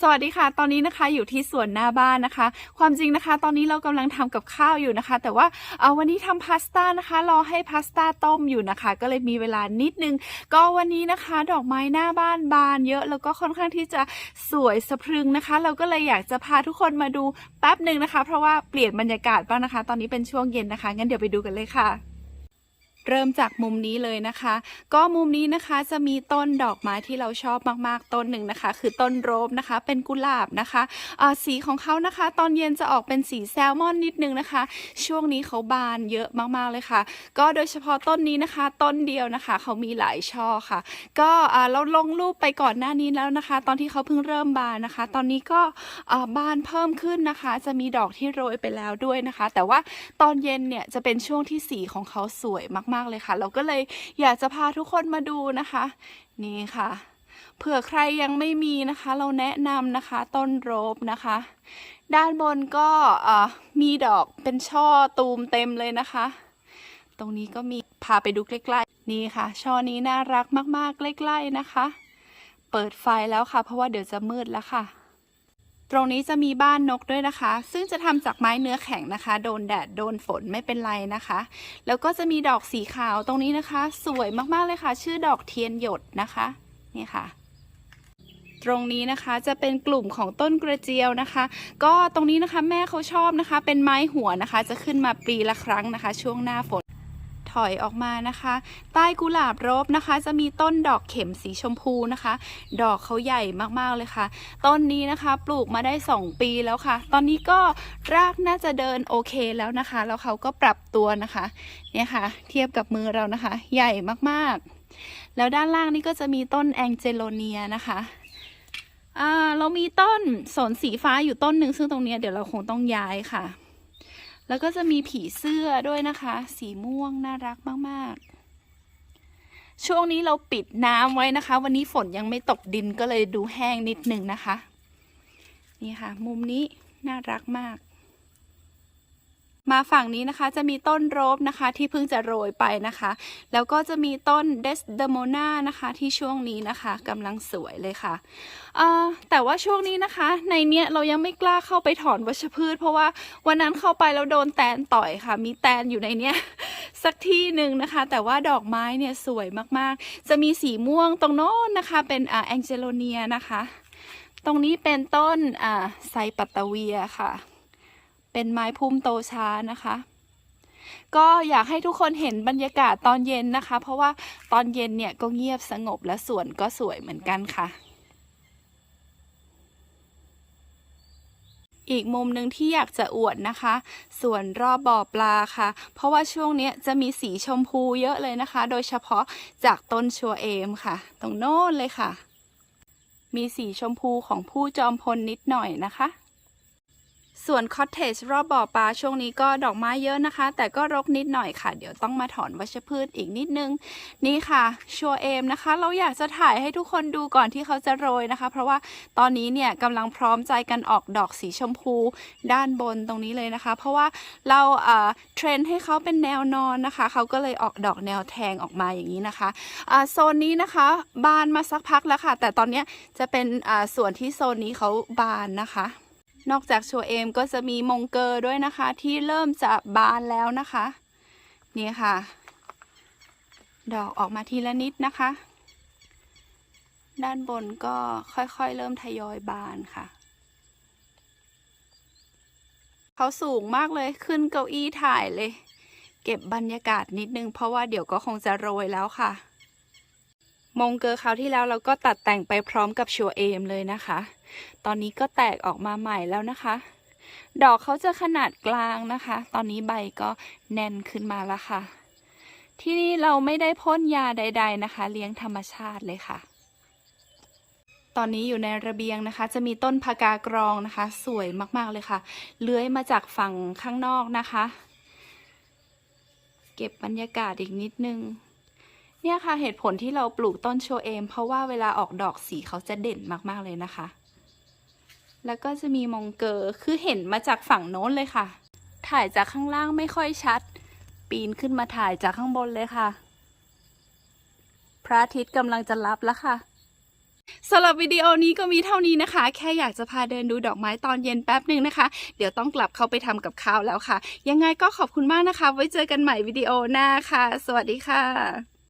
สวัสดีค่ะ ตอนนี้นะคะอยู่ที่สวนหน้าบ้านนะคะ ความจริงนะคะ ตอนนี้เรากำลังทำกับข้าวอยู่นะคะ แต่ว่าเอาวันนี้ทำพาสต้านะคะรอให้พาสต้าต้มอยู่นะคะ ก็เลยมีเวลานิดนึง ก็วันนี้นะคะ ดอกไม้หน้าบ้านบานเยอะ แล้วก็ค่อนข้างที่จะสวยสะพรึงนะคะ เราก็เลยอยากจะพาทุกคนมาดูแป๊บหนึ่งนะคะ เพราะว่าเปลี่ยนบรรยากาศบ้างนะคะ ตอนนี้เป็นช่วงเย็นนะคะงั้นเดี๋ยวไปดูกันเลยค่ะ เริ่มจากมุมนี้เลยนะคะ ก็มุมนี้นะคะจะมีต้นดอกไม้ที่เราชอบมากๆต้นหนึ่งนะคะ คือต้นโรบนะคะ เป็นกุหลาบนะคะอ่าสีของเขานะคะ ตอนเย็นจะออกเป็นสีแซลมอนนิดนึงนะคะ ช่วงนี้เขาบานเยอะมากๆเลยค่ะ ก็โดยเฉพาะต้นนี้นะคะ ต้นเดียวนะคะเขามีหลายช่อค่ะ ก็เราลงรูปไปก่อนหน้านี้แล้วนะคะ ตอนที่เขาเพิ่งเริ่มบานนะคะ ตอนนี้ก็บานเพิ่มขึ้นนะคะ จะมีดอกที่โรยไปแล้วด้วยนะคะ แต่ว่าตอนเย็นเนี่ยจะเป็นช่วงที่สีของเขาสวยมากๆเลยค่ะ เราก็เลยอยากจะพาทุกคนมาดูนะคะ นี่ค่ะเผื่อใครยังไม่มีนะคะ เราแนะนำนะคะ ต้นโรบนะคะ ด้านบนก็มีดอกเป็นช่อตูมเต็มเลยนะคะ ตรงนี้ก็มีพาไปดูใกล้ๆนี่ค่ะ ช่อนี้น่ารักมากๆใกล้ๆนะคะ เปิดไฟแล้วค่ะ เพราะว่าเดี๋ยวจะมืดแล้วค่ะ ตรงนี้จะมีบ้านนกด้วยนะคะ ซึ่งจะทำจากไม้เนื้อแข็งนะคะ โดนแดดโดนฝนไม่เป็นไรนะคะ แล้วก็จะมีดอกสีขาวตรงนี้นะคะ สวยมากๆเลยค่ะ ชื่อดอกเทียนหยดนะคะนี่ค่ะตรงนี้นะคะจะเป็นกลุ่มของต้นกระเจียวนะคะ ก็ตรงนี้นะคะแม่เขาชอบนะคะ เป็นไม้หัวนะคะ จะขึ้นมาปีละครั้งนะคะ ช่วงหน้าฝน ถอยออกมานะคะ ใต้กุหลาบรบนะคะ จะมีต้นดอกเข็มสีชมพูนะคะ ดอกเขาใหญ่มากๆเลยค่ะ ต้นนี้นะคะปลูกมาได้ 2 ปีแล้วค่ะ ตอนนี้ก็รากน่าจะเดินโอเคแล้วนะคะ แล้วเขาก็ปรับตัวนะคะเนี่ยค่ะ เทียบกับมือเรานะคะ ใหญ่มากๆ แล้วด้านล่างนี่ก็จะมีต้นแองเจโลเนียนะคะเรามีต้นสนสีฟ้าอยู่ต้นหนึ่งซึ่งตรงนี้เดี๋ยวเราคงต้องย้ายค่ะ แล้วก็จะมีผีเสื้อด้วยนะคะ สีม่วงน่ารักมากๆ ช่วงนี้เราปิดน้ำไว้นะคะ วันนี้ฝนยังไม่ตกดินก็เลยดูแห้งนิดนึงนะคะ นี่ค่ะ มุมนี้น่ารักมาก มาฝั่งนี้นะคะจะมีต้นโรบนะคะที่เพิ่งจะโรยไปนะคะ แล้วก็จะมีต้นเดสเดโมนานะคะที่ช่วงนี้นะคะกำลังสวยเลยค่ะแต่ว่าช่วงนี้นะคะ ในเนี้ยเรายังไม่กล้าเข้าไปถอนวัชพืช เพราะว่าวันนั้นเข้าไปแล้วโดนแตนต่อยค่ะ มีแตนอยู่ในเนี้ยสักที่หนึ่งนะคะ แต่ว่าดอกไม้เนี่ยสวยมากๆ จะมีสีม่วงตรงโน้นนะคะ เป็นแองเจโลเนียนะคะ ตรงนี้เป็นต้นไซปัตตเวียค่ะ เป็นไม้พุ่มโตช้านะคะ ก็อยากให้ทุกคนเห็นบรรยากาศตอนเย็นนะคะ เพราะว่าตอนเย็นเนี่ยก็เงียบสงบและสวนก็สวยเหมือนกันค่ะ อีกมุมหนึ่งที่อยากจะอวดนะคะส่วนรอบบ่อปลาค่ะ เพราะว่าช่วงนี้จะมีสีชมพูเยอะเลยนะคะ โดยเฉพาะจากต้นชัวเอมค่ะ ตรงโน้นเลยค่ะ มีสีชมพูของผู้จอมพลนิดหน่อยนะคะ ส่วนคอตเทจรอบบ่อปลาช่วงนี้ก็ดอกไม้เยอะนะคะ แต่ก็รกนิดหน่อยค่ะ เดี๋ยวต้องมาถอนวัชพืชอีกนิดนึง นี่ค่ะชัวเอมนะคะ เราอยากจะถ่ายให้ทุกคนดูก่อนที่เขาจะโรยนะคะ เพราะว่าตอนนี้เนี่ยกำลังพร้อมใจกันออกดอกสีชมพูด้านบนตรงนี้เลยนะคะ เพราะว่าเราเทรนให้เขาเป็นแนวนอนนะคะ เขาก็เลยออกดอกแนวแทงออกมาอย่างนี้นะคะโซนนี้นะคะบานมาสักพักแล้วค่ะ แต่ตอนนี้จะเป็นส่วนที่โซนนี้เขาบานนะคะ นอกจากชัวเอมก็จะมีมงเกอร์ด้วยนะคะ ที่เริ่มจะบานแล้วนะคะ นี่ค่ะ ดอกออกมาทีละนิดนะคะ ด้านบนก็ค่อยๆ เริ่มทยอยบานค่ะเขาสูงมากเลยขึ้นเก้าอี้ถ่ายเลย เก็บบรรยากาศนิดนึง เพราะว่าเดี๋ยวก็คงจะโรยแล้วค่ะ มงเกอร์คราวที่แล้วเราก็ตัดแต่งไปพร้อมกับชัวเอมเลยนะคะ ตอนนี้ก็แตกออกมาใหม่แล้วนะคะ ดอกเขาจะขนาดกลางนะคะ ตอนนี้ใบก็แน่นขึ้นมาแล้วค่ะ ที่นี่เราไม่ได้พ่นยาใด ๆนะคะ เลี้ยงธรรมชาติเลยค่ะ ตอนนี้อยู่ในระเบียงนะคะ จะมีต้นพากากรองนะคะ สวยมากๆเลยค่ะ เลื้อยมาจากฝั่งข้างนอกนะคะ เก็บบรรยากาศอีกนิดนึง เนี่ยค่ะเหตุผลที่เราปลูกต้นโชเอม เพราะว่าเวลาออกดอกสีเขาจะเด่นมากๆเลยนะคะ แล้วก็จะมีมงเกอร์คือเห็นมาจากฝั่งโน้นเลยค่ะ ถ่ายจากข้างล่างไม่ค่อยชัด ปีนขึ้นมาถ่ายจากข้างบนเลยค่ะ พระอาทิตย์กำลังจะรับแล้วค่ะสำหรับวิดีโอนี้ก็มีเท่านี้นะคะ แค่อยากจะพาเดินดูดอกไม้ตอนเย็นแป๊บหนึ่งนะคะ เดี๋ยวต้องกลับเข้าไปทำกับข้าวแล้วค่ะ ยังไงก็ขอบคุณมากนะคะ ไว้เจอกันใหม่วิดีโอหน้าค่ะ สวัสดีค่ะ